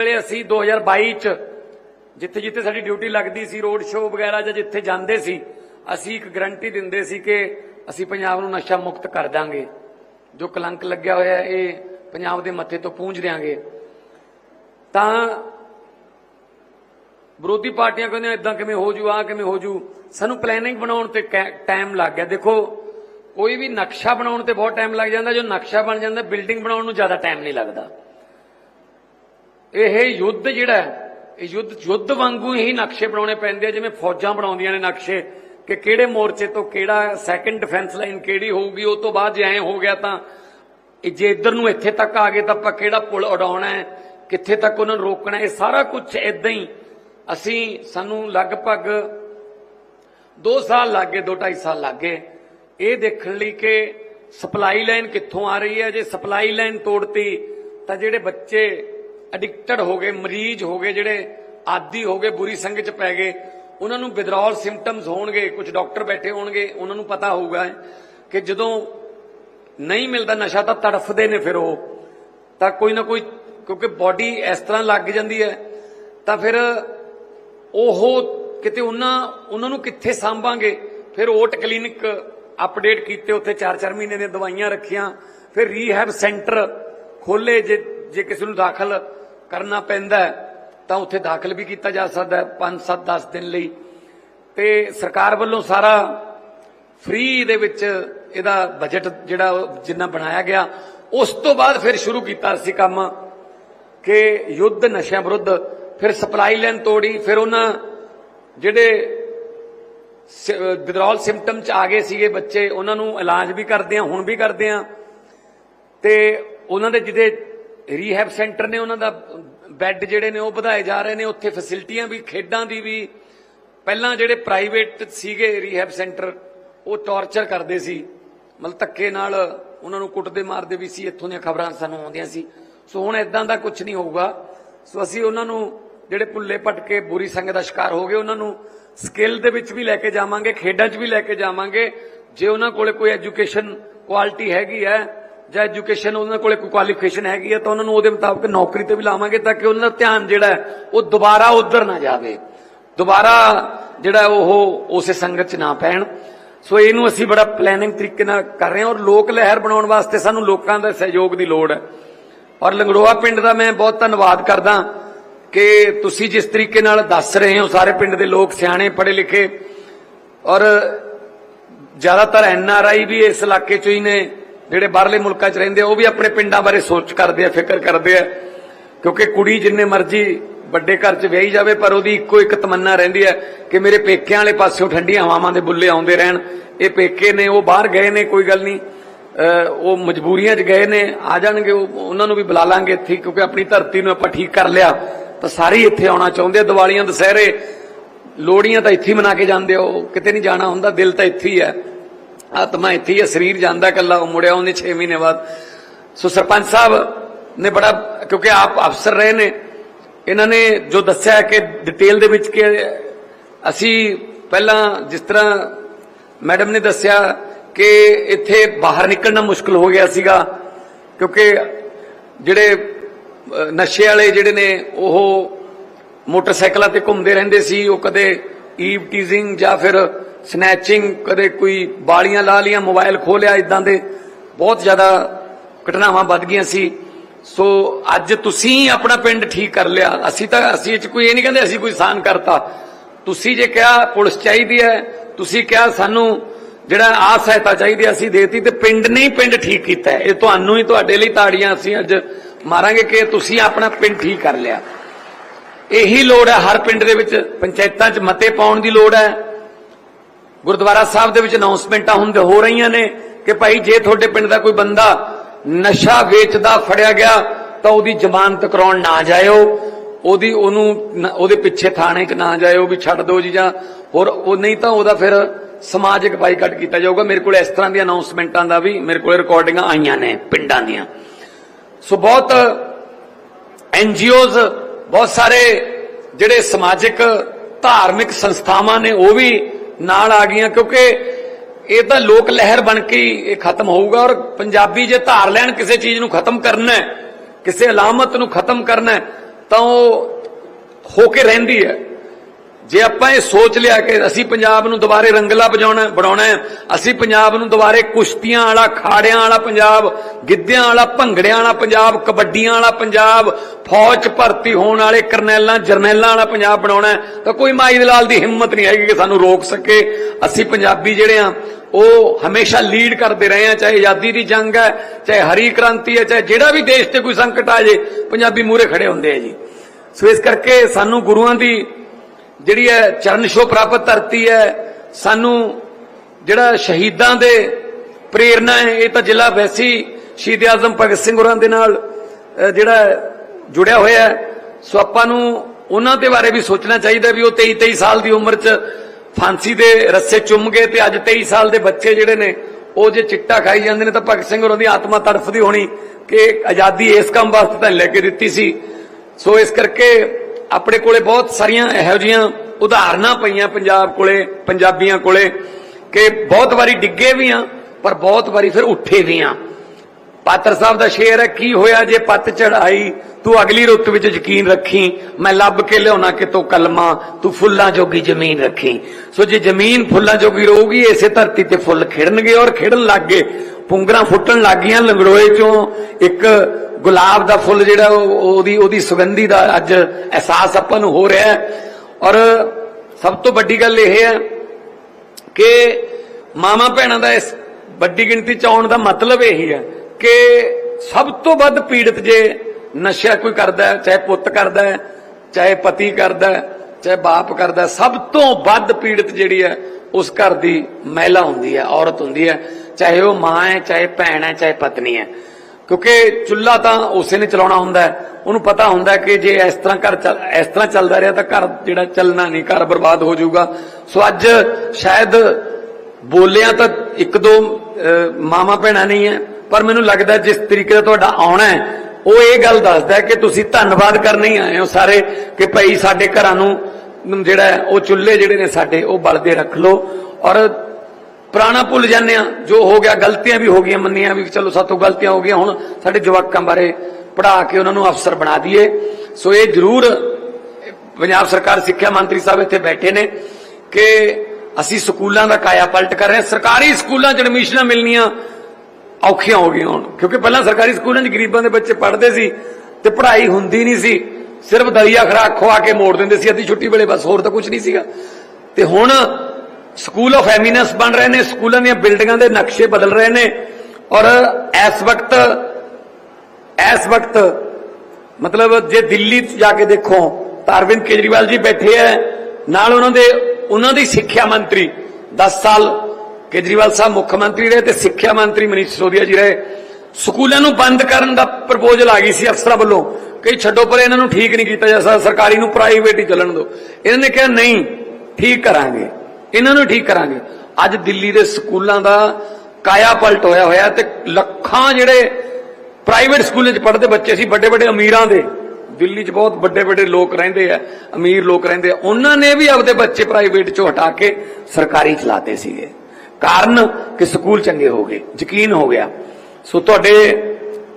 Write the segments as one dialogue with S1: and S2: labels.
S1: ਵੇਲੇ ਅਸੀਂ 2022 ਚ ਜਿੱਥੇ ਜਿੱਥੇ ਸਾਡੀ ਡਿਊਟੀ ਲੱਗਦੀ ਸੀ, ਰੋਡ ਸ਼ੋਅ ਵਗੈਰਾ ਜਾਂ ਜਿੱਥੇ ਜਾਂਦੇ ਸੀ, ਅਸੀਂ ਇੱਕ ਗਰੰਟੀ ਦਿੰਦੇ ਸੀ ਕਿ ਅਸੀਂ ਪੰਜਾਬ ਨੂੰ ਨਸ਼ਾ ਮੁਕਤ ਕਰ ਦਾਂਗੇ। ਜੋ ਕਲੰਕ ਲੱਗਿਆ ਹੋਇਆ ਇਹ ਪੰਜਾਬ ਦੇ ਮੱਥੇ ਤੋਂ ਪੂੰਝ ਦਿਆਂਗੇ। ਤਾਂ ਵਿਰੋਧੀ ਪਾਰਟੀਆਂ ਕਹਿੰਦੀਆਂ ਇਦਾਂ ਕਿਵੇਂ ਹੋ ਜੂ ਆ ਕਿਵੇਂ ਹੋ ਜੂ? ਸਾਨੂੰ ਪਲੈਨਿੰਗ ਬਣਾਉਣ ਤੇ ਟਾਈਮ ਲੱਗ ਗਿਆ। ਦੇਖੋ, ਕੋਈ ਵੀ ਨਕਸ਼ਾ ਬਣਾਉਣ ਤੇ ਬਹੁਤ ਟਾਈਮ ਲੱਗ ਜਾਂਦਾ। ਜੋ ਨਕਸ਼ਾ ਬਣ ਜਾਂਦਾ ਬਿਲਡਿੰਗ ਬਣਾਉਣ ਨੂੰ ਜ਼ਿਆਦਾ ਟਾਈਮ ਨਹੀਂ ਲੱਗਦਾ। ਇਹ ਯੁੱਧ ਜਿਹੜਾ ਇਹ ਯੁੱਧ ਯੁੱਧ ਵਾਂਗੂ ਹੀ ਨਕਸ਼ੇ ਬਣਾਉਣੇ ਪੈਂਦੇ ਆ, ਜਿਵੇਂ ਫੌਜਾਂ ਬਣਾਉਂਦੀਆਂ ਨੇ ਨਕਸ਼ੇ, ਕਿ ਕਿਹੜੇ ਮੋਰਚੇ ਤੋਂ ਕਿਹੜਾ ਸੈਕੰਡ ਡਿਫੈਂਸ ਲਾਈਨ ਕਿਹੜੀ ਹੋਊਗੀ, ਉਹ ਤੋਂ ਬਾਅਦ ਜੇ ਐਂ ਹੋ ਗਿਆ ਤਾਂ ਜੇ ਇੱਧਰ ਨੂੰ ਇੱਥੇ ਤੱਕ ਆ ਗਏ ਤਾਂ ਆਪਾਂ ਕਿਹੜਾ ਪੁਲ ਉਡਾਉਣਾ ਹੈ, ਕਿੱਥੇ ਤੱਕ ਉਹਨਾਂ ਨੂੰ ਰੋਕਣਾ ਇਹ ਸਾਰਾ ਕੁਝ ਇਦਾਂ ਹੀ ਅਸੀਂ ਸਾਨੂੰ ਲਗਭਗ 2 ਸਾਲ ਲੱਗੇ 2.5 ਸਾਲ ਲੱਗੇ ਇਹ ਦੇਖਣ ਲਈ ਕਿ ਸਪਲਾਈ ਲਾਈਨ ਕਿੱਥੋਂ ਆ ਰਹੀ ਹੈ, ਜੇ ਸਪਲਾਈ ਲਾਈਨ ਤੋੜਤੀ ਤਾਂ ਜਿਹੜੇ ਬੱਚੇ ਐਡਿਕਟਡ ਹੋ ਗਏ, ਮਰੀਜ਼ ਹੋ ਗਏ, ਜਿਹੜੇ ਆਦੀ ਹੋ ਗਏ, ਬੁਰੀ ਸੰਗਤ ਚ ਪੈ ਗਏ, ਉਹਨਾਂ ਨੂੰ ਵਿਦਰੋਲ ਸਿੰਪਟਮਸ ਹੋਣਗੇ ਕੁਝ ਡਾਕਟਰ ਬੈਠੇ ਹੋਣਗੇ, ਉਹਨਾਂ ਨੂੰ ਪਤਾ ਹੋਊਗਾ ਕਿ ਜਦੋਂ ਨਹੀਂ ਮਿਲਦਾ ਨਸ਼ਾ ਤਾਂ ਤੜਫਦੇ ਨੇ ਫਿਰ ਉਹ। ਤਾਂ ਕੋਈ ਨਾ ਕੋਈ, ਕਿਉਂਕਿ ਬਾਡੀ ਇਸ ਤਰ੍ਹਾਂ ਲੱਗ ਜਾਂਦੀ ਹੈ, ਤਾਂ ਫਿਰ ਉਹ ਕਿਤੇ ਉਹਨਾਂ ਉਹਨਾਂ ਨੂੰ ਕਿੱਥੇ ਸਾਂਭਾਂਗੇ? ਫਿਰ ਓਟ ਕਲੀਨਿਕ ਅਪਡੇਟ ਕੀਤੇ, ਉੱਥੇ 4-4 ਮਹੀਨੇ ਦੀਆਂ ਦਵਾਈਆਂ ਰੱਖੀਆਂ, ਫਿਰ ਰੀਹੈਬ ਸੈਂਟਰ ਖੋਲੇ ਜੇ ਜੇ ਕਿਸੇ ਨੂੰ ਦਾਖਲ ਕਰਨਾ ਪੈਂਦਾ ਤਾਂ ਉੱਥੇ ਦਾਖਲ ਵੀ ਕੀਤਾ ਜਾ ਸਕਦਾ ਹੈ 5-7 10 ਦਿਨ ਲਈ। ਤੇ ਸਰਕਾਰ ਵੱਲੋਂ ਸਾਰਾ ਫ੍ਰੀ ਦੇ ਵਿੱਚ ਇਹਦਾ ਬਜਟ ਜਿਹੜਾ ਜਿੰਨਾ ਬਣਾਇਆ ਗਿਆ, ਉਸ ਤੋਂ ਬਾਅਦ ਫਿਰ ਸ਼ੁਰੂ ਕੀਤਾ ਸੀ ਕੰਮ ਕਿ ਯੁੱਧ ਨਸ਼ਿਆਂ ਵਿਰੁੱਧ, ਫਿਰ ਸਪਲਾਈ ਲਾਈਨ ਤੋੜੀ, ਫਿਰ ਉਹਨਾਂ ਜਿਹੜੇ ਵਿਦਰੋਲ ਸਿੰਪਟਮ ਚ ਆ ਗਏ ਸੀਗੇ ਬੱਚੇ, ਉਹਨਾਂ ਨੂੰ ਇਲਾਜ ਵੀ ਕਰਦੇ ਆ ਹੁਣ ਵੀ ਕਰਦੇ ਆ ਤੇ ਉਹਨਾਂ ਦੇ ਜਿਹਦੇ ਰੀਹੈਬ ਸੈਂਟਰ ਨੇ ਉਹਨਾਂ ਦਾ ਬੈੱਡ ਜਿਹੜੇ ਨੇ ਉਹ ਵਧਾਏ ਜਾ ਰਹੇ ਨੇ, ਉੱਥੇ ਫੈਸਿਲਿਟੀਆਂ ਵੀ, ਖੇਡਾਂ ਦੀ ਵੀ। ਪਹਿਲਾਂ ਜਿਹੜੇ ਪ੍ਰਾਈਵੇਟ ਸੀਗੇ ਰੀਹੈਬ ਸੈਂਟਰ ਉਹ ਟੌਰਚਰ ਕਰਦੇ ਸੀ। ਮਤਲਬ ਧੱਕੇ ਨਾਲ ਉਹਨਾਂ ਨੂੰ ਕੁੱਟਦੇ ਮਾਰਦੇ ਵੀ ਸੀ, ਇੱਥੋਂ ਦੀਆਂ ਖਬਰਾਂ ਸਾਨੂੰ ਆਉਂਦੀਆਂ ਸੀ। ਸੋ ਹੁਣ ਇਦਾਂ ਦਾ ਕੁਝ ਨਹੀਂ ਹੋਊਗਾ। ਸੋ ਅਸੀਂ ਉਹਨਾਂ ਨੂੰ ਜਿਹੜੇ ਭੁੱਲੇ ਭਟਕੇ ਬੁਰੀ ਸੰਗਤ ਦਾ ਸ਼ਿਕਾਰ ਹੋ ਗਏ, ਉਹਨਾਂ ਨੂੰ ਸਕਿੱਲ ਦੇ ਵਿੱਚ ਵੀ ਲੈ ਕੇ ਜਾਵਾਂਗੇ, ਖੇਡਾਂ 'ਚ ਵੀ ਲੈ ਕੇ ਜਾਵਾਂਗੇ। ਜੇ ਉਹਨਾਂ ਕੋਲੇ ਕੋਈ ਐਜੂਕੇਸ਼ਨ ਕੁਆਲਿਟੀ ਹੈਗੀ ਹੈ ਜਾਂ ਐਜੂਕੇਸ਼ਨ ਉਹਨਾਂ ਕੋਲੇ ਕੋਈ ਕੁਆਲੀਫਿਕੇਸ਼ਨ ਹੈਗੀ ਹੈ ਤਾਂ ਉਹਨਾਂ ਨੂੰ ਉਹਦੇ ਮੁਤਾਬਕ ਨੌਕਰੀ ਤੇ ਵੀ ਲਾਵਾਂਗੇ ਤਾਂ ਕਿ ਉਹਨਾਂ ਦਾ ਧਿਆਨ ਜਿਹੜਾ ਉਹ ਦੁਬਾਰਾ ਉਧਰ ਨਾ ਜਾਵੇ। ਦੁਬਾਰਾ ਜਿਹੜਾ ਉਹ ਉਸੇ ਸੰਗਤ 'ਚ ਨਾ ਪੈਣ। ਸੋ ਇਹਨੂੰ ਅਸੀਂ ਬੜਾ ਪਲੈਨਿੰਗ ਤਰੀਕੇ ਨਾਲ ਕਰ ਰਹੇ ਹਾਂ ਔਰ ਲੋਕ ਲਹਿਰ ਬਣਾਉਣ ਵਾਸਤੇ ਸਾਨੂੰ ਲੋਕਾਂ ਦਾ ਸਹਿਯੋਗ ਦੀ ਲੋੜ ਹੈ। ਔਰ ਲੰਗੜੋਆ ਪਿੰਡ ਦਾ ਮੈਂ ਬਹੁਤ ਧੰਨਵਾਦ ਕਰਦਾ ਕਿ ਤੁਸੀਂ ਜਿਸ ਤਰੀਕੇ ਨਾਲ ਦੱਸ ਰਹੇ ਹੋ, ਸਾਰੇ ਪਿੰਡ ਦੇ ਲੋਕ ਸਿਆਣੇ ਪੜ੍ਹੇ ਲਿਖੇ ਔਰ ਜ਼ਿਆਦਾਤਰ ਐਨ ਆਰ ਆਈ ਵੀ ਇਸ ਇਲਾਕੇ ਚੋਂ ਹੀ ਨੇ। ਜਿਹੜੇ ਬਾਹਰਲੇ ਮੁਲਕਾਂ 'ਚ ਰਹਿੰਦੇ ਆ, ਉਹ ਵੀ ਆਪਣੇ ਪਿੰਡਾਂ ਬਾਰੇ ਸੋਚ ਕਰਦੇ ਆ, ਫਿਕਰ ਕਰਦੇ ਆ। ਕਿਉਂਕਿ ਕੁੜੀ ਜਿੰਨੇ ਮਰਜ਼ੀ ਵੱਡੇ ਘਰ 'ਚ ਵਿਆਹੀ ਜਾਵੇ, ਪਰ ਉਹਦੀ ਇੱਕੋ ਇੱਕ ਤਮੰਨਾ ਰਹਿੰਦੀ ਹੈ ਕਿ ਮੇਰੇ ਪੇਕਿਆਂ ਵਾਲੇ ਪਾਸਿਓਂ ਠੰਡੀਆਂ ਹਵਾਵਾਂ ਦੇ ਬੁੱਲੇ ਆਉਂਦੇ ਰਹਿਣ। ਇਹ ਪੇਕੇ ਨੇ, ਉਹ ਬਾਹਰ ਗਏ ਨੇ, ਕੋਈ ਗੱਲ ਨਹੀਂ। ਉਹ ਮਜਬੂਰੀਆਂ 'ਚ ਗਏ ਨੇ, ਆ ਜਾਣਗੇ, ਉਹ- ਉਹਨਾਂ ਨੂੰ ਵੀ ਬੁਲਾ ਲਾਂਗੇ ਇੱਥੇ, ਕਿਉਂਕਿ ਆਪਣੀ ਧਰਤੀ ਨੂੰ ਆਪਾਂ ਠੀਕ ਕਰ ਲਿਆ। ਤਾਂ ਸਾਰੇ ਹੀ ਇੱਥੇ ਆਉਣਾ ਚਾਹੁੰਦੇ ਆ, ਦੀਵਾਲੀਆਂ, ਦੁਸਹਿਰੇ। ਲੋੜੀਆਂ ਤਾਂ ਇੱਥੇ ਮਨਾ ਕੇ ਜਾਂਦੇ ਆ, ਉਹ ਕਿਤੇ ਨਹੀਂ ਜਾਣਾ ਹੁੰਦਾ, ਦਿਲ ਤਾਂ ਇੱਥੇ ਹੀ ਹੈ ਆਤਮਾ ਇੱਥੇ ਹੀ ਹੈ ਸਰੀਰ ਜਾਂਦਾ ਕੱਲਾ ਉਹ ਮੁੜਿਆ ਉਹਨੇ 6 ਮਹੀਨੇ ਬਾਅਦ। ਸੋ ਸਰਪੰਚ ਸਾਹਿਬ ਨੇ ਬੜਾ, ਕਿਉਂਕਿ ਆਪ ਅਫਸਰ ਰਹੇ ਨੇ, ਇਹਨਾਂ ਨੇ ਜੋ ਦੱਸਿਆ ਕਿ ਡਿਟੇਲ ਦੇ ਵਿੱਚ ਕਿ ਅਸੀਂ ਪਹਿਲਾਂ ਜਿਸ ਤਰ੍ਹਾਂ ਮੈਡਮ ਨੇ ਦੱਸਿਆ ਕਿ ਇੱਥੇ ਬਾਹਰ ਨਿਕਲਣਾ ਮੁਸ਼ਕਲ ਹੋ ਗਿਆ ਸੀਗਾ, ਕਿਉਂਕਿ ਜਿਹੜੇ ਨਸ਼ੇ ਵਾਲੇ ਜਿਹੜੇ ਨੇ, ਉਹ ਮੋਟਰਸਾਈਕਲਾਂ ਤੇ ਘੁੰਮਦੇ ਰਹਿੰਦੇ ਸੀ, ਉਹ ਕਦੇ ਈਵ ਟੀਜ਼ਿੰਗ ਜਾਂ ਫਿਰ ਸਨੈਚਿੰਗ ਕਦੇ ਕੋਈ ਬਾਲੀਆਂ ਲਾ ਲੀਆਂ ਮੋਬਾਈਲ ਖੋਲਿਆ ਇਦਾਂ ਦੇ। ਬਹੁਤ ਜ਼ਿਆਦਾ ਘਟਨਾਵਾਂ ਵੱਧ ਗਈਆਂ ਸੀ। ਸੋ ਅੱਜ ਤੁਸੀਂ ਆਪਣਾ ਪਿੰਡ ਠੀਕ ਕਰ ਲਿਆ। ਅਸੀਂ ਤਾਂ ਅਸੀਂ ਇਹ ਚ ਕੋਈ ਇਹ ਨਹੀਂ ਕਹਿੰਦੇ ਅਸੀਂ ਕੋਈ ਸਾਨ ਕਰਤਾ। ਤੁਸੀਂ ਜੇ ਕਿਹਾ ਪੁਲਿਸ ਚਾਹੀਦੀ ਹੈ ਤੁਸੀਂ ਕਿਹਾ ਸਾਨੂੰ ਜਿਹੜਾ ਆ ਸਹਾਇਤਾ ਚਾਹੀਦੀ ਹੈ, ਅਸੀਂ ਦੇਤੀ ਤੇ ਪਿੰਡ ਨੇ ਹੀ ਪਿੰਡ ਠੀਕ ਕੀਤਾ ਇਹ ਤੁਹਾਨੂੰ ਹੀ ਤੁਹਾਡੇ ਲਈ ਤਾੜੀਆਂ ਅਸੀਂ ਅੱਜ ਮਾਰਾਂਗੇ ਕਿ ਤੁਸੀਂ ਆਪਣਾ ਪਿੰਡ ਠੀਕ ਕਰ ਲਿਆ। ਇਹੀ ਲੋੜ ਹੈ ਹਰ ਪਿੰਡ ਦੇ ਵਿੱਚ ਪੰਚਾਇਤਾਂ 'ਚ ਮਤੇ ਪਾਉਣ ਦੀ ਲੋੜ ਹੈ। ਗੁਰਦੁਆਰਾ ਸਾਹਿਬ ਦੇ ਵਿੱਚ ਅਨਾਉਂਸਮੈਂਟਾਂ ਹੁੰਦੇ ਹੋ ਰਹੀਆਂ ਨੇ ਕਿ ਭਾਈ ਜੇ ਤੁਹਾਡੇ ਪਿੰਡ ਦਾ ਕੋਈ ਬੰਦਾ ਨਸ਼ਾ ਵੇਚਦਾ, ਫੜਿਆ ਗਿਆ, ਤਾਂ ਉਹਦੀ ਜ਼ਮਾਨਤ ਕਰਾਉਣ ਨਾ ਜਾਇਓ। ਉਹਦੀ ਉਹਨੂੰ ਉਹਦੇ ਪਿੱਛੇ ਥਾਣੇ 'ਚ ਨਾ ਜਾਇਓ ਵੀ ਛੱਡ ਦਿਓ ਜੀ ਜਾਂ ਹੋਰ ਉਹ ਨਹੀਂ ਤਾਂ ਉਹਦਾ ਫਿਰ ਸਮਾਜਿਕ ਬਾਈਕਾਟ ਕੀਤਾ ਜਾਊਗਾ। ਮੇਰੇ ਕੋਲ ਇਸ ਤਰ੍ਹਾਂ ਦੀਆਂ ਅਨਾਉਂਸਮੈਂਟਾਂ ਦਾ ਵੀ ਮੇਰੇ ਕੋਲ ਰਿਕਾਰਡਿੰਗਾਂ ਆਈਆਂ ਨੇ ਪਿੰਡਾਂ ਦੀਆਂ। ਸੋ ਬਹੁਤ ਐਨਜੀਓਜ਼ ਬਹੁਤ ਸਾਰੇ ਜਿਹੜੇ ਸਮਾਜਿਕ, ਧਾਰਮਿਕ ਸੰਸਥਾਵਾਂ ਨੇ ਉਹ ਵੀ ਨਾਲ ਆ ਗਈਆਂ ਕਿਉਂਕਿ ਇਹ ਤਾਂ ਲੋਕ ਲਹਿਰ ਬਣ ਕੇ ਹੀ ਇਹ ਖਤਮ ਹੋਊਗਾ ਔਰ ਪੰਜਾਬੀ ਜੇ ਧਾਰ ਲੈਣ ਕਿਸੇ ਚੀਜ਼ ਨੂੰ ਖਤਮ ਕਰਨਾ ਹੈ, ਕਿਸੇ ਅਲਾਮਤ ਨੂੰ ਖਤਮ ਕਰਨਾ ਹੈ, ਤਾਂ ਉਹ ਹੋ ਕੇ ਰਹਿੰਦੀ ਹੈ। ਜੇ ਆਪਾਂ ਇਹ ਸੋਚ ਲਿਆ ਕਿ ਅਸੀਂ ਪੰਜਾਬ ਨੂੰ ਦੁਬਾਰੇ ਰੰਗਲਾ ਵਜਾਉਣਾ, ਬਣਾਉਣਾ ਹੈ, ਅਸੀਂ ਪੰਜਾਬ ਨੂੰ ਦੁਬਾਰੇ ਕੁਸ਼ਤੀਆਂ ਵਾਲਾ, ਖਾੜਿਆਂ ਵਾਲਾ ਪੰਜਾਬ, ਗਿੱਧਿਆਂ ਵਾਲਾ, ਭੰਗੜਿਆਂ ਵਾਲਾ ਪੰਜਾਬ, ਕਬੱਡੀਆਂ ਵਾਲਾ ਪੰਜਾਬ, ਫੌਜ ਭਰਤੀ ਹੋਣ ਵਾਲੇ ਕਰਨੈਲਾਂ, ਜਰਨੈਲਾਂ ਵਾਲਾ ਪੰਜਾਬ ਬਣਾਉਣਾ ਤਾਂ ਕੋਈ ਮਾਈ ਦਲਾਲ ਦੀ ਹਿੰਮਤ ਨਹੀਂ ਹੈਗੀ ਕਿ ਸਾਨੂੰ ਰੋਕ ਸਕੇ। ਅਸੀਂ ਪੰਜਾਬੀ ਜਿਹੜੇ ਆ, ਉਹ ਹਮੇਸ਼ਾ ਲੀਡ ਕਰਦੇ ਰਹੇ ਆ, ਚਾਹੇ ਆਜ਼ਾਦੀ ਦੀ ਜੰਗ ਹੈ, ਚਾਹੇ ਹਰੀ ਕ੍ਰਾਂਤੀ ਹੈ, ਚਾਹੇ ਜਿਹੜਾ ਵੀ ਦੇਸ਼ ਤੇ ਕੋਈ ਸੰਕਟ ਆ ਜੇ, ਪੰਜਾਬੀ ਮੂਹਰੇ ਖੜੇ ਹੁੰਦੇ ਆ ਜੀ। ਸੋ ਇਸ ਕਰਕੇ ਸਾਨੂੰ ਗੁਰੂਆਂ ਦੀ ਜਿਹੜੀ ਹੈ ਚਰਨ ਛੋਹ ਪ੍ਰਾਪਤ ਧਰਤੀ ਹੈ, ਸਾਨੂੰ ਜਿਹੜਾ ਸ਼ਹੀਦਾਂ ਦੇ ਪ੍ਰੇਰਣਾ ਹੈ, ਇਹ ਤਾਂ ਜ਼ਿਲ੍ਹਾ ਵੈਸੀ ਸ਼ਹੀਦ ਆਜ਼ਮ ਭਗਤ ਸਿੰਘ ਹੋਰਾਂ ਦੇ ਨਾਲ ਜਿਹੜਾ ਜੁੜਿਆ ਹੋਇਆ ਹੈ। ਸੋ ਆਪਾਂ ਨੂੰ ਉਹਨਾਂ ਦੇ ਬਾਰੇ ਵੀ ਸੋਚਣਾ ਚਾਹੀਦਾ ਵੀ ਉਹ 23 23 ਸਾਲ ਦੀ ਉਮਰ 'ਚ ਫਾਂਸੀ ਦੇ ਰੱਸੇ ਚੁੰਮ ਗਏ ਤੇ ਅੱਜ 23 ਸਾਲ ਦੇ ਬੱਚੇ ਜਿਹੜੇ ਨੇ, ਉਹ ਜੇ ਚਿੱਟਾ ਖਾਈ ਜਾਂਦੇ ਨੇ ਤਾਂ ਭਗਤ ਸਿੰਘ ਹੋਰਾਂ ਦੀ ਆਤਮਾ ਤੜਫਦੀ ਹੋਣੀ ਕਿ ਆਜ਼ਾਦੀ ਇਸ ਕੰਮ ਵਾਸਤੇ ਤਾਂ ਲੈ ਕੇ ਦਿੱਤੀ ਸੀ। ਸੋ ਇਸ ਕਰਕੇ ਆਪਣੇ ਕੋਲੇ ਬਹੁਤ ਸਾਰੀਆਂ ਇਹੋ ਜਿਹੀਆਂ ਉਦਾਹਰਨਾਂ ਪਈਆਂ ਪੰਜਾਬ ਕੋਲੇ, ਪੰਜਾਬੀਆਂ ਕੋਲੇ, ਕਿ ਬਹੁਤ ਵਾਰੀ ਡਿੱਗੇ ਵੀ ਆ, ਪਰ ਬਹੁਤ ਵਾਰੀ ਫਿਰ ਉੱਠੇ ਵੀ ਆ। ਪਾਤਰ ਸਾਹਿਬ ਦਾ ਸ਼ੇਰ ਹੈ, ਕੀ ਹੋਇਆ ਜੇ ਪੱਤ ਚੜਾਈ ਤੂੰ ਅਗਲੀ ਰੁੱਤ ਵਿੱਚ ਯਕੀਨ ਰੱਖੀ। ਮੈਂ ਲੱਭ ਕੇ ਲਿਆਉਣਾ ਕਿਤੋਂ ਕਲਮਾ? ਤੂੰ ਫੁੱਲਾਂ ਜੋਗੀ ਜ਼ਮੀਨ ਰੱਖੀ। ਸੋ ਜੇ ਜ਼ਮੀਨ ਫੁੱਲਾਂ ਜੋਗੀ ਰਹੂਗੀ, ਇਸੇ ਧਰਤੀ ਤੇ ਫੁੱਲ ਖਿੜਨਗੇ ਔਰ ਖਿੜਨ ਲੱਗ ਗਏ। ਪੁੰਗਰਾਂ ਫੁੱਟਣ ਲੱਗ ਗਈਆਂ ਲੰਗੜੋਏ ਚੋਂ। ਇੱਕ ਗੁਲਾਬ ਦਾ ਫੁੱਲ ਜਿਹੜਾ ਉਹਦੀ ਉਹਦੀ ਸੁਗੰਧੀ ਦਾ ਅੱਜ ਅਹਿਸਾਸ ਆਪਾਂ ਨੂੰ ਹੋ ਰਿਹਾ ਹੈ। ਔਰ ਸਭ ਤੋਂ ਵੱਡੀ ਗੱਲ ਇਹ ਹੈ ਕਿ ਮਾਮਾ ਭੈਣਾਂ ਦਾ ਇਸ ਵੱਡੀ ਗਿਣਤੀ ਚ ਆਉਣ ਦਾ ਮਤਲਬ ਇਹੀ ਹੈ ਕਿ ਸਭ ਤੋਂ ਵੱਧ ਪੀੜਤ ਜੇ ਨਸ਼ਾ ਕੋਈ ਕਰਦਾ ਹੈ, ਚਾਹੇ ਪੁੱਤ ਕਰਦਾ ਹੈ, ਚਾਹੇ ਪਤੀ ਕਰਦਾ ਹੈ, ਚਾਹੇ ਬਾਪ ਕਰਦਾ ਸਭ ਤੋਂ ਵੱਧ ਪੀੜਤ ਜਿਹੜੀ ਹੈ, ਉਸ ਘਰ ਦੀ ਮਹਿਲਾ ਹੁੰਦੀ ਹੈ, ਔਰਤ ਹੁੰਦੀ ਹੈ। ਚਾਹੇ ਉਹ ਮਾਂ ਹੈ, ਚਾਹੇ ਭੈਣ ਹੈ, ਚਾਹੇ ਪਤਨੀ ਹੈ। ਕਿਉਂਕਿ ਚੁੱਲ੍ਹਾ ਤਾਂ ਉਸੇ ਨੇ ਚਲਾਉਣਾ ਹੁੰਦਾ ਹੈ। ਉਹਨੂੰ ਪਤਾ ਹੁੰਦਾ ਕਿ ਜੇ ਇਸ ਤਰ੍ਹਾਂ ਘਰ ਇਸ ਤਰ੍ਹਾਂ ਚੱਲਦਾ ਰਿਹਾ ਤਾਂ ਘਰ ਜਿਹੜਾ ਚੱਲਣਾ ਨਹੀਂ ਘਰ ਬਰਬਾਦ ਹੋ ਜਾਊਗਾ। ਸੋ ਅੱਜ ਸ਼ਾਇਦ ਬੋਲਿਆ ਤਾਂ ਇੱਕ ਦੋ ਅਹ, ਮਾਵਾਂ ਭੈਣਾਂ ਨਹੀਂ ਹੈ ਪਰ ਮੈਨੂੰ ਲੱਗਦਾ ਜਿਸ ਤਰੀਕੇ ਦਾ ਤੁਹਾਡਾ ਆਉਣਾ ਹੈ ਉਹ ਇਹ ਗੱਲ ਦੱਸਦਾ ਕਿ ਤੁਸੀਂ ਧੰਨਵਾਦ ਕਰਨ ਹੀ ਆਏ ਹੋ ਸਾਰੇ ਕਿ ਭਾਈ ਸਾਡੇ ਘਰਾਂ ਨੂੰ ਜਿਹੜਾ ਉਹ ਚੁੱਲ੍ਹੇ ਜਿਹੜੇ ਨੇ ਸਾਡੇ ਉਹ ਬਲਦੇ ਰੱਖ ਲਓ। ਔਰ ਪੁਰਾਣਾ ਭੁੱਲ ਜਾਂਦੇ ਆ ਜੋ ਹੋ ਗਿਆ, ਗਲਤੀਆਂ ਵੀ ਹੋ ਗਈਆਂ, ਮੰਨੀਆਂ ਵੀ ਚਲੋ ਸਾਤੋਂ ਗਲਤੀਆਂ ਹੋ ਗਈਆਂ, ਹੁਣ ਸਾਡੇ ਜਵਾਕਾਂ ਬਾਰੇ ਪੜ੍ਹਾ ਕੇ ਉਹਨਾਂ ਨੂੰ ਅਫਸਰ ਬਣਾ ਦਈਏ। ਸੋ ਇਹ ਜ਼ਰੂਰ ਪੰਜਾਬ ਸਰਕਾਰ, ਸਿੱਖਿਆ ਮੰਤਰੀ ਸਾਹਿਬ ਇੱਥੇ ਬੈਠੇ ਨੇ ਕਿ ਅਸੀਂ ਸਕੂਲਾਂ ਦਾ ਕਾਇਆ ਪਲਟ ਕਰ ਰਹੇ ਹਾਂ। ਸਰਕਾਰੀ ਸਕੂਲਾਂ 'ਚ ਐਡਮਿਸ਼ਨਾਂ ਮਿਲਣੀਆਂ ਔਖੀਆਂ ਹੋ ਗਈਆਂ ਹੁਣ, ਕਿਉਂਕਿ ਪਹਿਲਾਂ ਸਰਕਾਰੀ ਸਕੂਲਾਂ 'ਚ ਗਰੀਬਾਂ ਦੇ ਬੱਚੇ ਪੜ੍ਹਦੇ ਸੀ ਤੇ ਪੜ੍ਹਾਈ ਹੁੰਦੀ ਨਹੀਂ ਸੀ। ਸਿਰਫ ਦਲੀਆ ਖਰਾਕ ਖਵਾ ਕੇ ਮੋੜ ਦਿੰਦੇ ਸੀ, ਅੱਧੀ ਛੁੱਟੀ ਵੇਲੇ ਬਸ, ਹੋਰ ਤਾਂ ਕੁਝ ਨਹੀਂ ਸੀਗਾ। ਤੇ ਹੁਣ ਸਕੂਲ ਆਫ ਐਮੀਨੈਂਸ ਬਣ ਰਹੇ ਨੇ, ਸਕੂਲਾਂ ਦੀਆਂ ਬਿਲਡਿੰਗਾਂ ਦੇ ਨਕਸ਼ੇ ਬਦਲ ਰਹੇ ਨੇ ਔਰ ਇਸ ਵਕਤ ਇਸ ਵਕਤ ਮਤਲਬ ਜੇ ਦਿੱਲੀ ਜਾ ਕੇ ਦੇਖੋ, ਤਾਂ ਅਰਵਿੰਦ ਕੇਜਰੀਵਾਲ ਜੀ ਬੈਠੇ ਐ, ਨਾਲ ਉਹਨਾਂ ਦੇ, ਉਹਨਾਂ ਦੀ ਸਿੱਖਿਆ ਮੰਤਰੀ 10 ਸਾਲ ਕੇਜਰੀਵਾਲ ਸਾਹਿਬ ਮੁੱਖ ਮੰਤਰੀ ਰਹੇ ਤੇ ਸਿੱਖਿਆ ਮੰਤਰੀ ਮਨੀਸ਼ ਸਿਸੋਦੀਆ ਜੀ ਰਹੇ। ਸਕੂਲਾਂ ਨੂੰ ਬੰਦ ਕਰਨ ਦਾ ਪ੍ਰਪੋਜ਼ਲ ਆ ਗਈ ਸੀ ਅਫਸਰਾਂ ਵੱਲੋਂ ਕਈ ਛੱਡੋ ਪਰ, ਇਹਨਾਂ ਨੂੰ ਠੀਕ ਨਹੀਂ ਕੀਤਾ ਜਾ ਸਕਦਾ, ਸਰਕਾਰੀ ਨੂੰ ਪ੍ਰਾਈਵੇਟ ਹੀ ਚੱਲਣ ਦਿਓ। ਇਹਨਾਂ ਨੇ ਕਿਹਾ, ਨਹੀਂ, ਠੀਕ ਕਰਾਂਗੇ। ਇਹਨਾਂ ਨੂੰ ਠੀਕ ਕਰਾਂਗੇ। ਅੱਜ ਦਿੱਲੀ ਦੇ ਸਕੂਲਾਂ ਦਾ ਕਾਇਆ ਪਲਟ ਹੋਇਆ ਹੋਇਆ ਤੇ ਲੱਖਾਂ ਜਿਹੜੇ ਪ੍ਰਾਈਵੇਟ ਸਕੂਲਾਂ 'ਚ ਪੜ੍ਹਦੇ ਬੱਚੇ ਸੀ ਵੱਡੇ ਵੱਡੇ ਅਮੀਰਾਂ ਦੇ। ਦਿੱਲੀ 'ਚ ਬਹੁਤ ਵੱਡੇ ਵੱਡੇ ਲੋਕ ਰਹਿੰਦੇ ਆ, ਅਮੀਰ ਲੋਕ ਰਹਿੰਦੇ ਆ। ਉਹਨਾਂ ਨੇ ਵੀ ਆਪਦੇ ਬੱਚੇ ਪ੍ਰਾਈਵੇਟ 'ਚੋਂ ਹਟਾ ਕੇ ਸਰਕਾਰੀ ਚਲਾਤੇ ਸੀਗੇ। ਕਾਰਨ ਕਿ ਸਕੂਲ ਚੰਗੇ ਹੋ ਗਏ, ਯਕੀਨ ਹੋ ਗਿਆ। ਸੋ ਤੁਹਾਡੇ,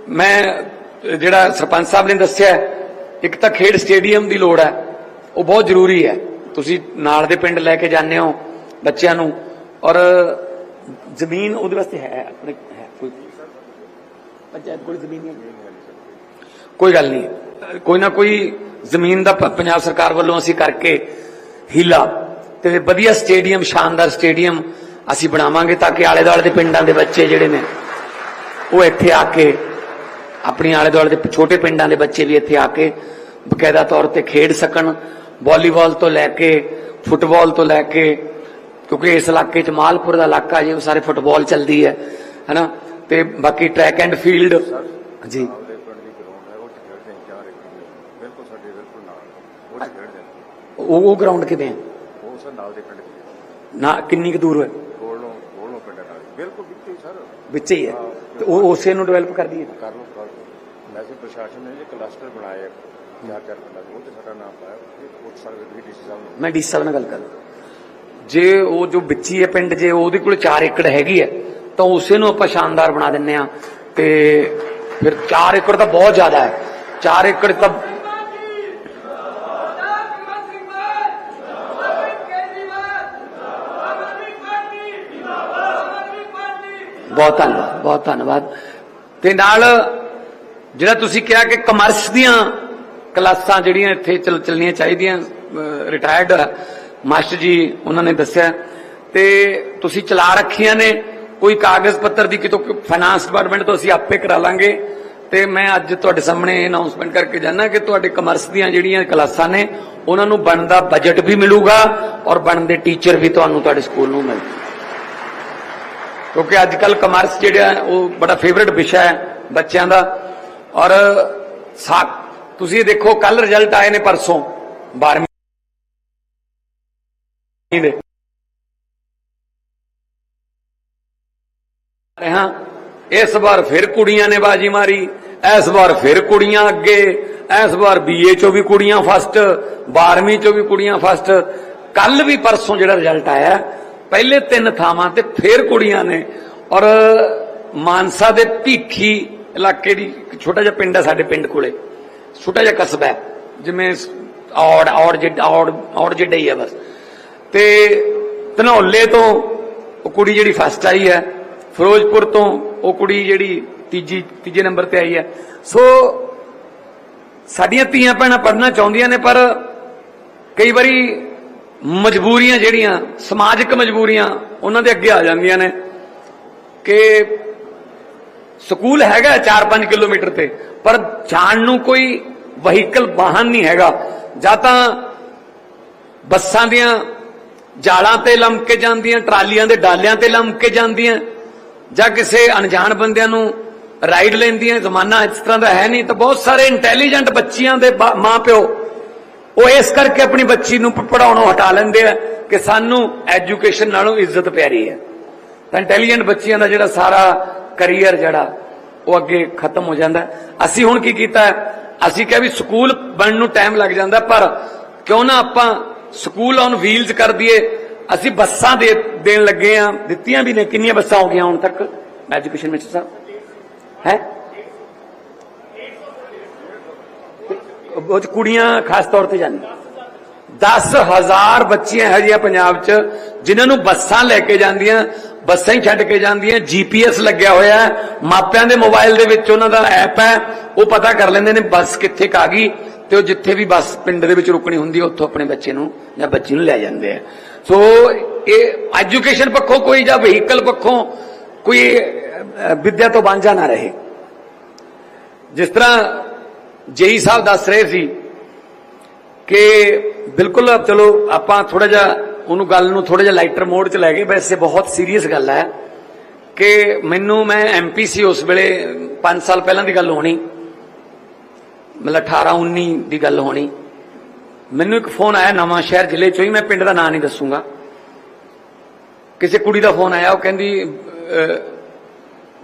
S1: ਮੈਂ ਜਿਹੜਾ ਸਰਪੰਚ ਸਾਹਿਬ ਨੇ ਦੱਸਿਆ, ਇੱਕ ਤਾਂ ਖੇਡ ਸਟੇਡੀਅਮ ਦੀ ਲੋੜ ਹੈ, ਉਹ ਬਹੁਤ ਜ਼ਰੂਰੀ ਹੈ। ਤੁਸੀਂ ਨਾਲ ਦੇ ਪਿੰਡ ਲੈ ਕੇ ਜਾਂਦੇ ਹੋ ਬੱਚਿਆਂ ਨੂੰ ਔਰ ਜ਼ਮੀਨ ਉਹਦੇ ਵਾਸਤੇ ਹੈ ਆਪਣੇ ਹੈ ਕੋਈ? ਪੰਚਾਇਤ ਕੋਲ ਜ਼ਮੀਨ ਨਹੀਂ ਕੋਈ ਗੱਲ ਨਹੀਂ। ਕੋਈ ਨਾ ਕੋਈ ਜ਼ਮੀਨ ਦਾ ਪੰਜਾਬ ਸਰਕਾਰ ਵੱਲੋਂ ਅਸੀਂ ਕਰਕੇ ਹੀਲਾ ਤੇ ਵਧੀਆ ਸਟੇਡੀਅਮ ਸ਼ਾਨਦਾਰ ਸਟੇਡੀਅਮ ਅਸੀਂ ਬਣਾਵਾਂਗੇ ਤਾਂ ਕਿ ਆਲੇ ਦੁਆਲੇ ਦੇ ਪਿੰਡਾਂ ਦੇ ਬੱਚੇ ਜਿਹੜੇ ਨੇ ਉਹ ਇੱਥੇ ਆ ਕੇ ਆਪਣੀ ਆਲੇ ਦੁਆਲੇ ਦੇ ਛੋਟੇ ਪਿੰਡਾਂ ਦੇ ਬੱਚੇ ਵੀ ਇੱਥੇ ਆ ਕੇ ਬਕਾਇਦਾ ਤੌਰ ਤੇ ਖੇਡ ਸਕਣ ਵਾਲੀਬਾਲ ਤੋਂ ਲੈ ਕੇ ਫੁੱਟਬਾਲ ਤੋਂ ਲੈ ਕੇ, ਕਿਉਂਕਿ ਇਸ ਇਲਾਕੇ 'ਚ ਮਾਲਪੁਰ ਦਾ ਇਲਾਕਾ ਜੀ ਸਾਰੇ ਫੁੱਟਬਾਲ ਚੱਲਦੀ ਹੈ, ਹੈਨਾ? ਤੇ ਬਾਕੀ ਟਰੈਕ ਐਂਡ ਫੀਲਡ ਜੀ।
S2: ਉਹ
S1: ਗਰਾਊਂਡ ਕਿਵੇਂ ਹੈ?
S2: ਉਹ ਸਰ ਨਾਲ ਦੇ ਪਿੰਡ ਦੀ
S1: ਨਾ, ਕਿੰਨੀ ਕੁ ਦੂਰ ਹੈ?
S2: ਕੋਲੋਂ ਕੋਲੋਂ ਪਿੰਡ ਨਾਲ ਬਿਲਕੁਲ ਵਿੱਚ ਹੀ ਸਰ
S1: ਵਿੱਚ ਹੀ। ਹੈ ਤੇ ਉਹ ਉਸੇ ਨੂੰ ਡਿਵੈਲਪ ਕਰਦੀ ਹੈ?
S2: ਕਰ ਲੋ ਕਰ ਮੈਸੇਜ ਪ੍ਰਸ਼ਾਸਨ ਨੇ ਜੇ ਕਲਸਟਰ ਬਣਾਇਆ ਮੈਂ ਡੀਸੀ ਸਾਹਿਬ
S1: ਨਾਲ ਗੱਲ ਕਰ ਜੇ ਉਹ ਜੋ ਵਿੱਚੀ ਹੈ ਪਿੰਡ, ਜੇ ਉਹਦੇ ਕੋਲ 4 ਏਕੜ ਹੈਗੀ ਹੈ, ਤਾਂ ਉਸੇ ਨੂੰ ਆਪਾਂ ਸ਼ਾਨਦਾਰ ਬਣਾ ਦਿੰਨੇ ਆ ਤੇ ਫਿਰ 4 ਏਕੜ ਤਾਂ ਬਹੁਤ ਜ਼ਿਆਦਾ ਹੈ। 4 ਏਕੜ ਤਾਂ ਬਹੁਤ ਧੰਨਵਾਦ ਬਹੁਤ ਧੰਨਵਾਦ। ਤੇ ਨਾਲ ਜਿਹੜਾ ਤੁਸੀਂ ਕਿਹਾ ਕਿ ਕਮਰਸ ਦੀਆਂ ਕਲਾਸਾਂ ਜਿਹੜੀਆਂ ਇੱਥੇ ਚੱਲ ਚੱਲਣੀਆਂ ਚਾਹੀਦੀਆਂ ਰਿਟਾਇਰਡ ਮਾਸਟਰ ਜੀ, ਉਹਨਾਂ ਨੇ ਦੱਸਿਆ। ਤੇ ਤੁਸੀਂ ਚਲਾ ਰੱਖੀਆਂ ਨੇ, ਕੋਈ ਕਾਗਜ਼ ਪੱਤਰ ਦੀ ਕਿਤੋਂ ਫਾਈਨਾਂਸ ਡਿਪਾਰਟਮੈਂਟ ਤੋਂ ਅਸੀਂ ਆਪੇ ਕਰਾ ਲਾਂਗੇ। ਤੇ ਮੈਂ ਅੱਜ ਤੁਹਾਡੇ ਸਾਹਮਣੇ ਅਨਾਉਂਸਮੈਂਟ ਕਰਕੇ ਜਾਣਾ ਕਿ ਤੁਹਾਡੇ ਕਮਰਸ ਦੀਆਂ ਜਿਹੜੀਆਂ ਕਲਾਸਾਂ ਨੇ, ਉਹਨਾਂ ਨੂੰ ਬਣਦਾ ਬਜਟ ਵੀ ਮਿਲੂਗਾ ਔਰ ਬਣਦੇ ਟੀਚਰ ਵੀ ਤੁਹਾਨੂੰ ਤੁਹਾਡੇ ਸਕੂਲ ਨੂੰ ਮਿਲ ਕਿਉਂਕਿ ਅੱਜ ਕੱਲ ਕਮਰਸ ਜਿਹੜਾ ਉਹ ਬੜਾ ਫੇਵਰਿਟ ਵਿਸ਼ਾ ਹੈ ਬੱਚਿਆਂ ਦਾ। ਔਰ ਤੁਸੀਂ ਦੇਖੋ ਕੱਲ ਰਿਜ਼ਲਟ ਆਏ ਨੇ ਪਰਸੋਂ 12ਵੀਂ ਦੇ। ਹਾਂ ਇਸ ਵਾਰ ਫਿਰ ਕੁੜੀਆਂ ਨੇ ਬਾਜੀ ਮਾਰੀ, ਇਸ ਵਾਰ ਫਿਰ ਕੁੜੀਆਂ ਅੱਗੇ, ਇਸ ਵਾਰ ਬੀਏ ਚੋਂ ਵੀ ਕੁੜੀਆਂ ਫਸਟ 12ਵੀਂ ਚੋਂ ਵੀ ਕੁੜੀਆਂ ਫਸਟ ਕੱਲ ਵੀ ਪਰਸੋਂ ਜਿਹੜਾ ਰਿਜ਼ਲਟ ਆਇਆ, ਪਹਿਲੇ ਤਿੰਨ ਥਾਵਾਂ ਤੇ ਫਿਰ ਕੁੜੀਆਂ ਨੇ। ਔਰ ਮਾਨਸਾ ਦੇ ਭੀਖੀ ਇਲਾਕੇ ਦੀ ਛੋਟਾ ਜਿਹਾ ਪਿੰਡ ਹੈ ਸਾਡੇ ਪਿੰਡ ਕੋਲੇ। ਛੋਟਾ ਜਿਹਾ ਕਸਬਾ ਹੈ, ਜਿਵੇਂ ਔੜ ਔੜ ਜਿਹਾ ਔੜ ਔੜ ਜਿਹਾ ਹੀ ਹੈ ਬਸ। ਤੇ ਧਨੌਲੇ ਤੋਂ ਉਹ ਕੁੜੀ ਜਿਹੜੀ ਫਸਟ ਆਈ ਹੈ, ਫਿਰੋਜ਼ਪੁਰ ਤੋਂ ਉਹ ਕੁੜੀ ਜਿਹੜੀ ਤੀਜੀ, ਤੀਜੇ ਨੰਬਰ ਤੇ ਆਈ ਹੈ। ਸੋ ਸਾਡੀਆਂ ਧੀਆਂ ਭੈਣਾਂ ਪੜ੍ਹਨਾ ਚਾਹੁੰਦੀਆਂ ਨੇ, ਪਰ ਕਈ ਵਾਰੀ ਮਜਬੂਰੀਆਂ ਜਿਹੜੀਆਂ, ਸਮਾਜਿਕ ਮਜਬੂਰੀਆਂ, ਉਹਨਾਂ ਦੇ ਅੱਗੇ ਆ ਜਾਂਦੀਆਂ ਨੇ ਕਿ ਸਕੂਲ ਹੈਗਾ 4-5 ਕਿਲੋਮੀਟਰ ਤੇ, ਪਰ ਜਾਣ ਨੂੰ ਕੋਈ ਵਹੀਕਲ ਵਾਹਨ ਨਹੀਂ ਹੈਗਾ। ਜਾਂ ਤਾਂ ਬੱਸਾਂ ਦੀਆਂ ਜਾਲਾਂ ਤੇ ਲੰਮ ਕੇ ਜਾਂਦੀਆਂ, ਟਰਾਲੀਆਂ ਦੇ ਡਾਲਿਆਂ ਤੇ ਲੰਮ ਕੇ ਜਾਂਦੀਆਂ, ਜਾਂ ਕਿਸੇ ਅਣਜਾਣ ਬੰਦਿਆਂ ਨੂੰ ਰਾਈਡ ਲੈਂਦੀਆਂ, ਜ਼ਮਾਨਾ ਇਸ ਤਰ੍ਹਾਂ ਦਾ ਹੈ ਨਹੀਂ ਤਾਂ ਬਹੁਤ ਸਾਰੇ ਇੰਟੈਲੀਜੈਂਟ ਬੱਚੀਆਂ ਦੇ ਬਾ- ਮਾਂ ਪਿਓ ਉਹ ਇਸ ਕਰਕੇ ਆਪਣੀ ਬੱਚੀ ਨੂੰ ਪੜਾਉਣੋਂ ਹਟਾ ਲੈਂਦੇ ਆ ਕਿ ਸਾਨੂੰ ਐਜੂਕੇਸ਼ਨ ਨਾਲੋਂ ਇੱਜ਼ਤ ਪਿਆਰੀ ਹੈ। ਤਾਂ ਇੰਟੈਲੀਜੈਂਟ ਬੱਚਿਆਂ ਦਾ ਜਿਹੜਾ ਸਾਰਾ ਕੈਰੀਅਰ ਜਿਹੜਾ, ਉਹ ਅੱਗੇ ਖਤਮ ਹੋ ਜਾਂਦਾ। ਅਸੀਂ ਹੁਣ ਕੀ ਕੀਤਾ ਅਸੀਂ ਕਿਹਾ ਵੀ ਸਕੂਲ ਬਣਨ ਨੂੰ ਟਾਈਮ ਲੱਗ ਜਾਂਦਾ, ਪਰ ਕਿਉਂ ਨਾ ਆਪਾਂ ਸਕੂਲ ਔਨ ਵੀਲਸ ਕਰ ਦਈਏ। ਅਸੀਂ ਬੱਸਾਂ ਦੇ ਦੇਣ ਲੱਗੇ ਆ ਦਿੱਤੀਆਂ ਵੀ ਨੇ, ਕਿੰਨੀਆਂ ਬੱਸਾਂ ਹੋ ਗਈਆਂ ਹੁਣ ਤੱਕ? ਐਜੂਕੇਸ਼ਨ ਮਿਨਿਸਟਰ ਸਾਹਿਬ ਹੈ? ਉਹ ਕੁੜੀਆਂ ਖਾਸ ਤੌਰ ਤੇ ਜਾਂਦੀਆਂ। 10000 ਬੱਚੀਆਂ ਹੈਗੀਆਂ ਪੰਜਾਬ 'ਚ ਜਿਨ੍ਹਾਂ ਨੂੰ ਬੱਸਾਂ ਲੈ ਕੇ ਜਾਂਦੀਆਂ ਬੱਸਾਂ ਹੀ ਛੱਡ ਕੇ ਜਾਂਦੀਆਂ ਜੀਪੀਐਸ ਲੱਗਿਆ ਹੋਇਆ ਹੈ ਮਾਪਿਆਂ ਦੇ ਮੋਬਾਈਲ ਦੇ ਵਿੱਚ ਉਹਨਾਂ ਦਾ ਐਪ ਹੈ ਉਹ ਪਤਾ ਕਰ ਲੈਂਦੇ ਨੇ ਬੱਸ ਕਿੱਥੇ ਕੁ ਆ ਗਈ ਤੇ ਉਹ ਜਿੱਥੇ ਵੀ ਬੱਸ ਪਿੰਡ ਦੇ ਵਿੱਚ ਰੁਕਣੀ ਹੁੰਦੀ ਹੈ ਉੱਥੋਂ ਆਪਣੇ ਬੱਚੇ ਨੂੰ ਜਾਂ ਬੱਚੀ ਨੂੰ ਲੈ ਜਾਂਦੇ ਆ। ਸੋ ਇਹ ਐਜੂਕੇਸ਼ਨ ਪੱਖੋਂ ਕੋਈ ਜਾਂ ਵਹੀਕਲ ਪੱਖੋਂ ਕੋਈ ਅਹ, ਵਿਦਿਆ ਤੋਂ ਵਾਂਝਾ ਨਾ ਰਹੇ। ਜਿਸ ਤਰ੍ਹਾਂ ਜੇਈ ਸਾਹਿਬ ਦੱਸ ਰਹੇ ਸੀ ਕਿ ਬਿਲਕੁਲ, ਚਲੋ, ਆਪਾਂ ਥੋੜਾ ਜਿਹਾ ਉਹਨੂੰ ਗੱਲ ਨੂੰ ਥੋੜਾ ਜਿਹਾ ਲਾਈਟਰ ਮੋਡ 'ਚ ਲੈ ਗਏ ਵੈਸੇ ਬਹੁਤ ਸੀਰੀਅਸ ਗੱਲ ਹੈ ਕਿ ਮੈਨੂੰ ਮੈਂ ਐਮਪੀ ਸੀ ਉਸ ਵੇਲੇ 5 ਸਾਲ ਪਹਿਲਾਂ ਦੀ ਗੱਲ ਹੋਣੀ, ਮਤਲਬ 18 19 ਦੀ ਗੱਲ ਹੋਣੀ। ਮੈਨੂੰ ਇੱਕ ਫੋਨ ਆਇਆ ਨਵਾਂ ਸ਼ਹਿਰ ਜ਼ਿਲ੍ਹੇ ਚੋਂ ਹੀ, ਮੈਂ ਪਿੰਡ ਦਾ ਨਾਂ ਨਹੀਂ ਦੱਸੂਗਾ। ਕਿਸੇ ਕੁੜੀ ਦਾ ਫੋਨ ਆਇਆ, ਉਹ ਕਹਿੰਦੀ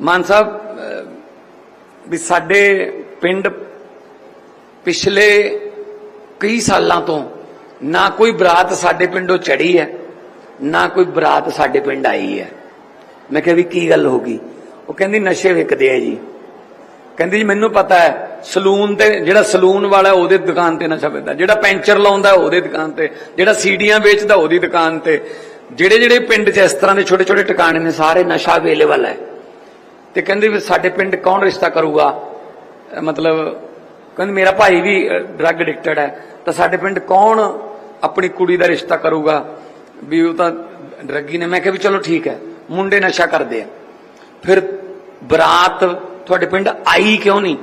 S1: ਮਾਨ ਸਾਹਿਬ ਵੀ ਸਾਡੇ ਪਿੰਡ ਪਿਛਲੇ ਕਈ ਸਾਲਾਂ ਤੋਂ ਨਾ ਕੋਈ ਬਰਾਤ ਸਾਡੇ ਪਿੰਡੋਂ ਚੜੀ ਹੈ, ਨਾ ਕੋਈ ਬਰਾਤ ਸਾਡੇ ਪਿੰਡ ਆਈ ਹੈ। ਮੈਂ ਕਿਹਾ ਵੀ ਕੀ ਗੱਲ ਹੋ ਗਈ? ਉਹ ਕਹਿੰਦੀ, ਨਸ਼ੇ ਵਿਕਦੇ ਆ ਜੀ। ਕਹਿੰਦੀ ਜੀ, ਮੈਨੂੰ ਪਤਾ ਹੈ, ਸਲੂਨ ਤੇ ਜਿਹੜਾ ਸਲੂਨ ਵਾਲਾ ਉਹਦੇ ਦੁਕਾਨ ਤੇ ਨਸ਼ਾ ਵੇਚਦਾ ਜਿਹੜਾ ਪੈਂਚਰ ਲਾਉਂਦਾ ਉਹਦੇ ਦੁਕਾਨ ਤੇ, ਜਿਹੜਾ ਸੀੜੀਆਂ ਵੇਚਦਾ ਉਹਦੀ ਦੁਕਾਨ ਤੇ। ਜਿਹੜੇ ਜਿਹੜੇ ਪਿੰਡ 'ਚ ਇਸ ਤਰ੍ਹਾਂ ਦੇ ਛੋਟੇ ਛੋਟੇ ਟਿਕਾਣੇ ਨੇ, ਸਾਰੇ ਨਸ਼ਾ ਅਵੇਲੇਬਲ ਹੈ। ਤੇ ਕਹਿੰਦੇ ਵੀ ਸਾਡੇ ਪਿੰਡ ਕੌਣ ਰਿਸ਼ਤਾ ਕਰੂਗਾ? ਮਤਲਬ, ਕਹਿੰਦੀ ਮੇਰਾ ਭਾਈ ਵੀ ਡਰੱਗ ਐਡਿਕਟਡ ਹੈ। ਤਾਂ ਸਾਡੇ ਪਿੰਡ ਕੌਣ ਆਪਣੀ ਕੁੜੀ ਦਾ ਰਿਸ਼ਤਾ ਕਰੂਗਾ, ਵੀ ਉਹ ਤਾਂ ਡਰੱਗੀ ਨੇ। ਮੈਂ ਕਿਹਾ ਵੀ ਚਲੋ ਠੀਕ ਹੈ, ਮੁੰਡੇ ਨਸ਼ਾ ਕਰਦੇ ਆ। ਫਿਰ ਬਰਾਤ ਤੁਹਾਡੇ ਪਿੰਡ ਆਈ ਕਿਉਂ ਨਹੀਂ?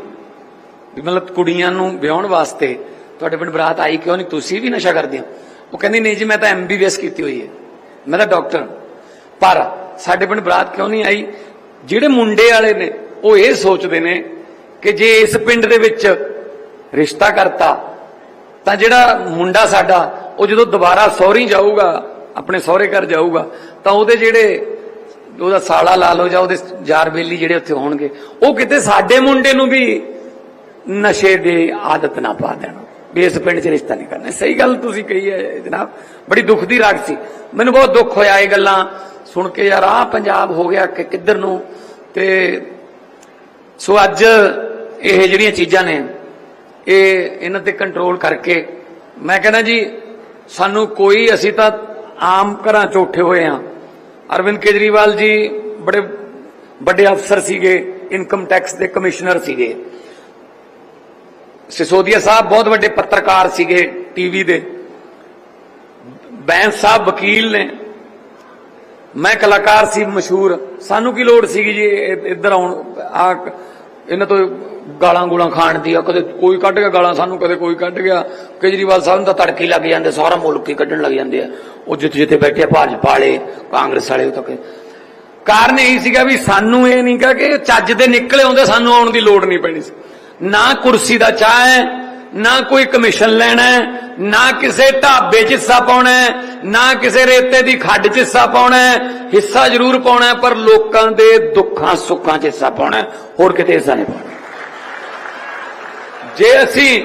S1: ਵੀ ਮਤਲਬ ਕੁੜੀਆਂ ਨੂੰ ਵਿਆਹਣ ਵਾਸਤੇ ਤੁਹਾਡੇ ਪਿੰਡ ਬਰਾਤ ਆਈ ਕਿਉਂ ਨਹੀਂ? ਤੁਸੀਂ ਵੀ ਨਸ਼ਾ ਕਰਦੇ ਹੋ। ਉਹ ਕਹਿੰਦੀ, ਨਹੀਂ ਜੀ, ਮੈਂ ਤਾਂ ਐਮਬੀਬੀਐਸ ਕੀਤੀ ਹੋਈ ਹੈ। ਮੈਂ ਤਾਂ ਡਾਕਟਰ ਹਾਂ। ਪਰ ਸਾਡੇ ਪਿੰਡ ਬਰਾਤ ਕਿਉਂ ਨਹੀਂ ਆਈ? ਜਿਹੜੇ ਮੁੰਡੇ ਵਾਲੇ ਨੇ, ਉਹ ਇਹ ਸੋਚਦੇ ਨੇ ਕਿ ਜੇ ਇਸ ਪਿੰਡ ਦੇ ਵਿੱਚ ਰਿਸ਼ਤਾ ਕਰਤਾ ਤਾਂ ਜਿਹੜਾ ਮੁੰਡਾ ਸਾਡਾ, ਉਹ ਜਦੋਂ ਦੁਬਾਰਾ ਸਹੁਰੀ ਜਾਊਗਾ, ਆਪਣੇ ਸਹੁਰੇ ਘਰ ਜਾਊਗਾ, ਤਾਂ ਉਹਦੇ ਜਿਹੜੇ ਉਹਦਾ ਸਾਲਾ ਲਾ ਲਓ ਜਾਂ ਉਹਦੇ ਯਾਰ ਬੇਲੀ ਜਿਹੜੇ ਉੱਥੇ ਹੋਣਗੇ, ਉਹ ਕਿਤੇ ਸਾਡੇ ਮੁੰਡੇ ਨੂੰ ਵੀ ਨਸ਼ੇ ਦੇ ਆਦਤ ਨਾ ਪਾ ਦੇਣ। ਵੀ ਇਸ ਪਿੰਡ 'ਚ ਰਿਸ਼ਤਾ ਨਹੀਂ ਕਰਨਾ। ਸਹੀ ਗੱਲ ਤੁਸੀਂ ਕਹੀ ਹੈ, ਜਨਾਬ। ਬੜੀ ਦੁੱਖ ਦੀ ਰਾਗ ਸੀ। ਮੈਨੂੰ ਬਹੁਤ ਦੁੱਖ ਹੋਇਆ ਇਹ ਗੱਲਾਂ ਸੁਣ ਕੇ, ਯਾਰ ਆਹ ਪੰਜਾਬ ਹੋ ਗਿਆ ਕਿ ਕਿੱਧਰ ਨੂੰ? ਤੇ ਸੋ ਅੱਜ ਇਹ ਜਿਹੜੀਆਂ ਚੀਜ਼ਾਂ ਨੇ ਇਹ ਇਹਨਾਂ ਤੇ ਕੰਟਰੋਲ ਕਰਕੇ ਮੈਂ ਕਹਿੰਦਾ ਜੀ, ਸਾਨੂੰ ਕੋਈ ਅਸੀਂ ਤਾਂ ਆਮ ਘਰਾਂ 'ਚ ਉੱਠੇ ਹੋਏ ਆ ਅਰਵਿੰਦ ਕੇਜਰੀਵਾਲ ਜੀ ਬੜੇ ਵੱਡੇ ਅਫਸਰ ਸੀਗੇ ਇਨਕਮ ਟੈਕਸ ਦੇ ਕਮਿਸ਼ਨਰ ਸੀਗੇ। ਸਿਸੋਦੀਆ ਸਾਹਿਬ ਬਹੁਤ ਵੱਡੇ ਪੱਤਰਕਾਰ ਸੀਗੇ ਟੀਵੀ ਦੇ। ਬੈਂਸ ਸਾਹਿਬ ਵਕੀਲ ਨੇ। ਮੈਂ ਕਲਾਕਾਰ ਸੀ ਮਸ਼ਹੂਰ। ਸਾਨੂੰ ਕੀ ਲੋੜ ਸੀਗੀ ਜੀ ਇੱਧਰ ਆਉਣ ਆ ਇਹਨਾਂ ਤੋਂ ਗਾਲਾਂ ਗੂਲਾਂ ਖਾਣ ਦੀ ਆ, ਕਦੇ ਕੋਈ ਕੱਢ ਗਿਆ ਗਾਲਾਂ ਸਾਨੂੰ, ਕਦੇ ਕੋਈ ਕੱਢ ਗਿਆ। ਕੇਜਰੀਵਾਲ ਸਾਹਿਬ ਨੂੰ ਤਾਂ ਤੜਕੇ ਲੱਗ ਜਾਂਦੇ, ਸਾਰਾ ਮੁਲਕ ਹੀ ਕੱਢਣ ਲੱਗ ਜਾਂਦੇ ਆ। ਉਹ ਜਿੱਥੇ ਜਿੱਥੇ ਬੈਠੇ ਭਾਜਪਾ ਵਾਲੇ, ਕਾਂਗਰਸ ਵਾਲੇ, ਉਹ ਤੱਕ। ਕਾਰਨ ਇਹ ਸੀਗਾ ਵੀ ਸਾਨੂੰ ਇਹ ਨਹੀਂ ਕਹਾ ਕਿ ਚੱਜ ਦੇ ਨਿਕਲੇ ਆਉਂਦੇ, ਸਾਨੂੰ ਆਉਣ ਦੀ ਲੋੜ ਨਹੀਂ ਪੈਣੀ ਸੀ। ਨਾ ਕੁਰਸੀ ਦਾ ਚਾਹ ਹੈ ਨਾ ਕੋਈ ਕਮਿਸ਼ਨ ਲੈਣਾ ਨਾ ਕਿਸੇ ਢਾਬੇ 'ਚ ਹਿੱਸਾ ਪਾਉਣਾ ਨਾ ਕਿਸੇ ਰੇਤੇ ਦੀ ਖੱਡ 'ਚ ਹਿੱਸਾ ਪਾਉਣਾ ਹਿੱਸਾ ਜ਼ਰੂਰ ਪਾਉਣਾ ਪਰ ਲੋਕਾਂ ਦੇ ਦੁੱਖਾਂ ਸੁੱਖਾਂ 'ਚ ਹਿੱਸਾ ਪਾਉਣਾ ਹੋਰ ਕਿਤੇ ਹਿੱਸਾ ਨਹੀਂ ਪਾਉਣਾ। ਜੇ ਅਸੀਂ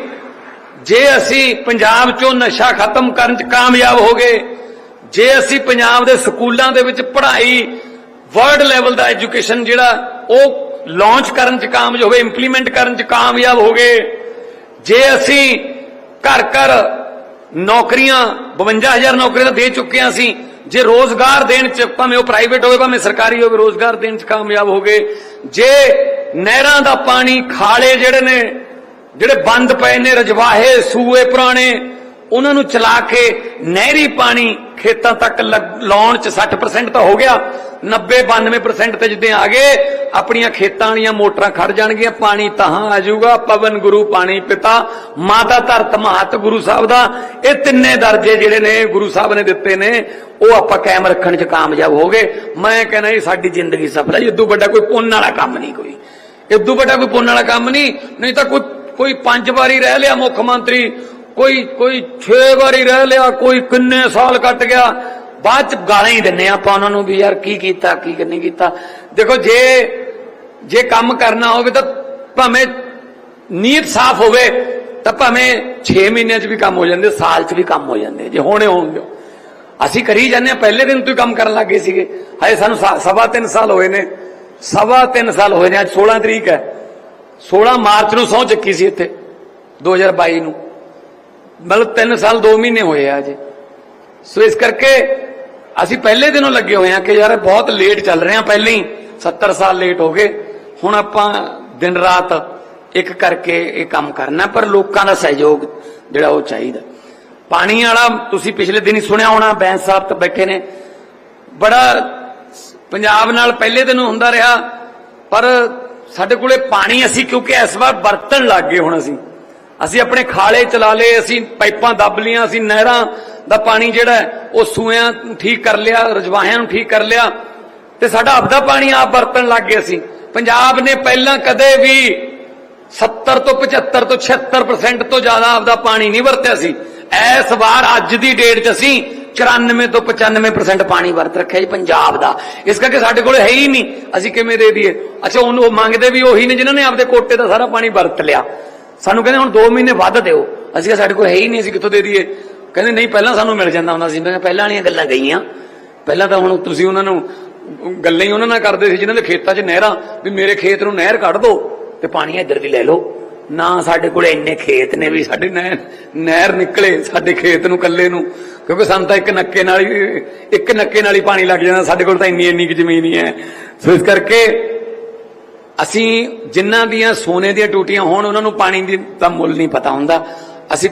S1: ਜੇ ਅਸੀਂ ਪੰਜਾਬ 'ਚੋਂ ਨਸ਼ਾ ਖਤਮ ਕਰਨ 'ਚ ਕਾਮਯਾਬ ਹੋ ਗਏ, ਜੇ ਅਸੀਂ ਪੰਜਾਬ ਦੇ ਸਕੂਲਾਂ ਦੇ ਵਿੱਚ ਪੜ੍ਹਾਈ, ਵਰਲਡ ਲੈਵਲ ਦਾ ਐਜੂਕੇਸ਼ਨ ਜਿਹੜਾ ਉਹ ਲਾਂਚ ਕਰਨ 'ਚ ਕਾਮਯਾਬ ਹੋਵੇ, ਇੰਪਲੀਮੈਂਟ ਕਰਨ 'ਚ ਕਾਮਯਾਬ ਹੋ ਗਏ ਜੇ ਅਸੀਂ ਘਰ ਘਰ ਨੌਕਰੀਆਂ 52000 ਨੌਕਰੀਆਂ ਦੇ ਚੁੱਕੇ ਹਾਂ ਅਸੀਂ, ਜੇ ਰੋਜ਼ਗਾਰ ਦੇਣ 'ਚ ਭਾਵੇਂ ਉਹ ਪ੍ਰਾਈਵੇਟ ਹੋਵੇ, ਭਾਵੇਂ ਸਰਕਾਰੀ ਹੋਵੇ, ਰੋਜ਼ਗਾਰ ਦੇਣ 'ਚ ਕਾਮਯਾਬ ਹੋ ਗਏ, ਜੇ ਨਹਿਰਾਂ ਦਾ ਪਾਣੀ ਖਾਲੇ ਜਿਹੜੇ ਨੇ, ਜਿਹੜੇ ਬੰਦ ਪਏ ਨੇ, ਰਜਵਾਹੇ, ਸੂਏ ਪੁਰਾਣੇ ਉਹਨਾਂ ਨੂੰ ਚਲਾ ਕੇ ਨਹਿਰੀ ਪਾਣੀ ਖੇਤਾਂ ਤੱਕ ਲਾਉਣ ਚ 60% ਤਾਂ ਹੋ ਗਿਆ। 90 92% ਤੇ ਜਿੱਦੇ ਆ ਗਏ, ਆਪਣੀਆਂ ਖੇਤਾਂ ਵਾਲੀਆਂ ਮੋਟਰਾਂ ਖੜ ਜਾਣਗੀਆਂ, ਪਾਣੀ ਤਹਾਂ ਆ ਜਾਊਗਾ, ਪਵਨ ਗੁਰੂ ਪਾਣੀ ਪਿਤਾ, ਮਾਤਾ ਧਰਤ ਮਹਤ ਗੁਰੂ ਸਾਹਿਬ ਦਾ। ਇਹ ਤਿੰਨੇ ਦਰਜੇ ਜਿਹੜੇ ਨੇ, ਗੁਰੂ ਸਾਹਿਬ ਨੇ ਦਿੱਤੇ ਨੇ, ਉਹ ਆਪਾਂ ਕਾਇਮ ਰੱਖਣ ਚ ਕਾਮਯਾਬ ਹੋ ਗਏ। ਮੈਂ ਕਹਿੰਦਾ ਇਹ ਸਾਡੀ ਜ਼ਿੰਦਗੀ ਸਫਲ ਹੈ ਇਦੋਂ ਵੱਡਾ ਕੋਈ ਪੁੰਨ ਵਾਲਾ ਕੰਮ ਨਹੀਂ ਕੋਈ। ਇਦੋਂ ਵੱਡਾ ਕੋਈ ਪੁੰਨ ਵਾਲਾ ਕੰਮ ਨਹੀਂ ਨਹੀਂ ਤਾਂ ਕੋਈ ਕੋਈ ਪੰਜ ਵਾਰੀ ਰਹਿ ਲਿਆ ਮੁੱਖ ਮੰਤਰੀ ਕੋਈ ਕੋਈ 6 ਵਾਰੀ ਰਹਿ ਲਿਆ, ਕੋਈ ਕਿੰਨੇ ਸਾਲ ਕੱਟ ਗਿਆ। ਬਾਅਦ ਚ ਗਾਲਾਂ ਹੀ ਦਿੰਨੇ ਆਪਾਂ ਉਹਨਾਂ ਨੂੰ ਵੀ ਯਾਰ ਕੀ ਕੀਤਾ, ਕੀ ਨਹੀਂ ਕੀਤਾ। ਦੇਖੋ, ਜੇ ਜੇ ਕੰਮ ਕਰਨਾ ਹੋਵੇ ਤਾਂ ਭਾਵੇਂ ਨੀਅਤ ਸਾਫ਼ ਹੋਵੇ, ਤਾਂ ਭਾਵੇਂ 6 ਮਹੀਨਿਆਂ 'ਚ ਵੀ ਕੰਮ ਹੋ ਜਾਂਦੇ, ਸਾਲ 'ਚ ਵੀ ਕੰਮ ਹੋ ਜਾਂਦੇ। ਜੇ ਹੋਣੇ ਹੋਣਗੇ। ਅਸੀਂ ਕਰੀ ਜਾਂਦੇ ਹਾਂ ਪਹਿਲੇ ਦਿਨ ਤੋਂ ਹੀ ਕੰਮ ਕਰਨ ਲੱਗੇ ਸੀਗੇ। ਹਜੇ ਸਾਨੂੰ ਸਵਾ ਤਿੰਨ ਸਾਲ ਹੋਏ ਨੇ। ਸਵਾ ਤਿੰਨ ਸਾਲ ਹੋਏ ਨੇ, ਅੱਜ 16 ਤਰੀਕ ਹੈ। 16 ਮਾਰਚ ਨੂੰ ਸਹੁੰ ਚੱਕੀ ਸੀ ਇੱਥੇ 2022 ਨੂੰ। ਮਤਲਬ 3 ਸਾਲ 2 ਮਹੀਨੇ ਹੋਏ ਆ ਅਜੇ ਸੋ ਇਸ ਕਰਕੇ ਅਸੀਂ ਪਹਿਲੇ ਦਿਨੋਂ ਲੱਗੇ ਹੋਏ ਆ ਕਿ ਯਾਰ ਬਹੁਤ ਲੇਟ ਚੱਲ ਰਹੇ ਆ। ਪਹਿਲਾਂ ਹੀ 70 ਸਾਲ ਲੇਟ ਹੋ ਗਏ। ਹੁਣ ਆਪਾਂ ਦਿਨ ਰਾਤ ਇੱਕ ਕਰਕੇ ਇਹ ਕੰਮ ਕਰਨਾ, ਪਰ ਲੋਕਾਂ ਦਾ ਸਹਿਯੋਗ ਜਿਹੜਾ ਉਹ ਚਾਹੀਦਾ। ਪਾਣੀ ਵਾਲਾ ਤੁਸੀਂ ਪਿਛਲੇ ਦਿਨ ਹੀ ਸੁਣਿਆ ਹੋਣਾ, ਬੈਂਸ ਸਾਹਿਬ ਤਾਂ ਬੈਠੇ ਨੇ। ਬੜਾ ਪੰਜਾਬ ਨਾਲ ਪਹਿਲੇ ਦਿਨ ਹੁੰਦਾ ਰਿਹਾ, ਪਰ ਸਾਡੇ ਕੋਲੇ ਪਾਣੀ ਅਸੀਂ ਕਿਉਂਕਿ ਇਸ ਵਾਰ ਵਰਤਣ ਲੱਗ ਗਏ ਹੁਣ ਅਸੀਂ। ਅਸੀਂ ਆਪਣੇ ਖਾਲੇ ਚਲਾ ਲਏ, ਅਸੀਂ ਪਾਈਪਾਂ ਦੱਬ ਲੀਆਂ ਅਸੀਂ ਨਹਿਰਾਂ ਦਾ ਪਾਣੀ ਜਿਹੜਾ ਉਹ ਸੂਇਆਂ ਠੀਕ ਕਰ ਲਿਆ ਰਜਵਾਹਿਆਂ ਨੂੰ ਠੀਕ ਕਰ ਲਿਆ ਤੇ ਸਾਡਾ ਆਪਦਾ ਪਾਣੀ ਆਪ ਵਰਤਣ ਲੱਗ ਗਏ ਸੀ ਪੰਜਾਬ ਨੇ ਪਹਿਲਾਂ ਕਦੇ ਵੀ 70 ਤੋਂ 75 ਤੋਂ 76% ਤੋਂ ਜ਼ਿਆਦਾ ਆਪਦਾ ਪਾਣੀ ਨਹੀਂ ਵਰਤਿਆ ਸੀ। ਇਸ ਵਾਰ ਅੱਜ ਦੀ ਡੇਟ 'ਚ ਅਸੀਂ 94 ਤੋਂ 95% ਪਾਣੀ ਵਰਤ ਰੱਖਿਆ ਜੀ ਪੰਜਾਬ ਦਾ। ਇਸ ਕਰਕੇ ਸਾਡੇ ਕੋਲ ਹੈ ਹੀ ਨਹੀਂ। ਅਸੀਂ ਕਿਵੇਂ ਦੇ ਦਈਏ? ਅੱਛਾ, ਉਹਨੂੰ ਉਹ ਮੰਗਦੇ ਵੀ ਉਹੀ ਨੇ ਜਿਨ੍ਹਾਂ ਨੇ ਆਪਦੇ ਕੋਟੇ ਦਾ ਸਾਰਾ ਪਾਣੀ ਵਰਤ ਲਿਆ। ਸਾਨੂੰ ਕਹਿੰਦੇ ਹੁਣ 2 ਮਹੀਨੇ ਵੱਧ ਦਿਓ। ਅਸੀਂ ਕਿਹਾ ਸਾਡੇ ਕੋਲ ਹੈ ਹੀ ਨਹੀਂ, ਅਸੀਂ ਕਿੱਥੋਂ ਦੇ ਦਈਏ? ਕਹਿੰਦੇ ਨਹੀਂ, ਪਹਿਲਾਂ ਸਾਨੂੰ ਮਿਲ ਜਾਂਦਾ ਹੁੰਦਾ ਸੀ। ਮੈਂ ਪਹਿਲਾਂ ਵਾਲੀਆਂ ਗੱਲਾਂ ਗਈਆਂ। ਪਹਿਲਾਂ ਤਾਂ ਹੁਣ ਤੁਸੀਂ ਉਹਨਾਂ ਨੂੰ ਗੱਲਾਂ ਹੀ ਉਹਨਾਂ ਨਾਲ ਕਰਦੇ ਸੀ, ਜਿਨ੍ਹਾਂ ਦੇ ਖੇਤਾਂ 'ਚ ਨਹਿਰਾਂ, ਵੀ ਮੇਰੇ ਖੇਤ ਨੂੰ ਨਹਿਰ ਕੱਢ ਦਿਓ ਤੇ ਪਾਣੀ ਇੱਧਰ ਦੀ ਲੈ ਲਓ। ਨਾ ਸਾਡੇ ਕੋਲ ਇੰਨੇ ਖੇਤ ਨੇ ਵੀ ਸਾਡੇ ਨਹਿਰ ਨਹਿਰ ਨਿਕਲੇ ਸਾਡੇ ਖੇਤ ਨੂੰ ਕੱਲੇ ਨੂੰ। ਕਿਉਂਕਿ ਸਾਨੂੰ ਤਾਂ ਇੱਕ ਨੱਕੇ ਨਾਲ ਹੀ, ਇੱਕ ਨੱਕੇ ਨਾਲ ਹੀ ਪਾਣੀ ਲੱਗ ਜਾਂਦਾ। ਸਾਡੇ ਕੋਲ ਤਾਂ ਇੰਨੀ ਇੰਨੀ ਕੁ ਜ਼ਮੀਨ ਹੀ ਹੈ। ਸੋ ਇਸ ਕਰਕੇ ਅਸੀਂ ਜਿਨ੍ਹਾਂ ਦੀਆਂ ਸੋਨੇ ਦੀਆਂ ਟੂਟੀਆਂ ਹੋਣ, ਉਹਨਾਂ ਨੂੰ ਪਾਣੀ ਦੀ ਤਾਂ ਮੁੱਲ ਨਹੀਂ ਪਤਾ ਹੁੰਦਾ। ਅਸੀਂ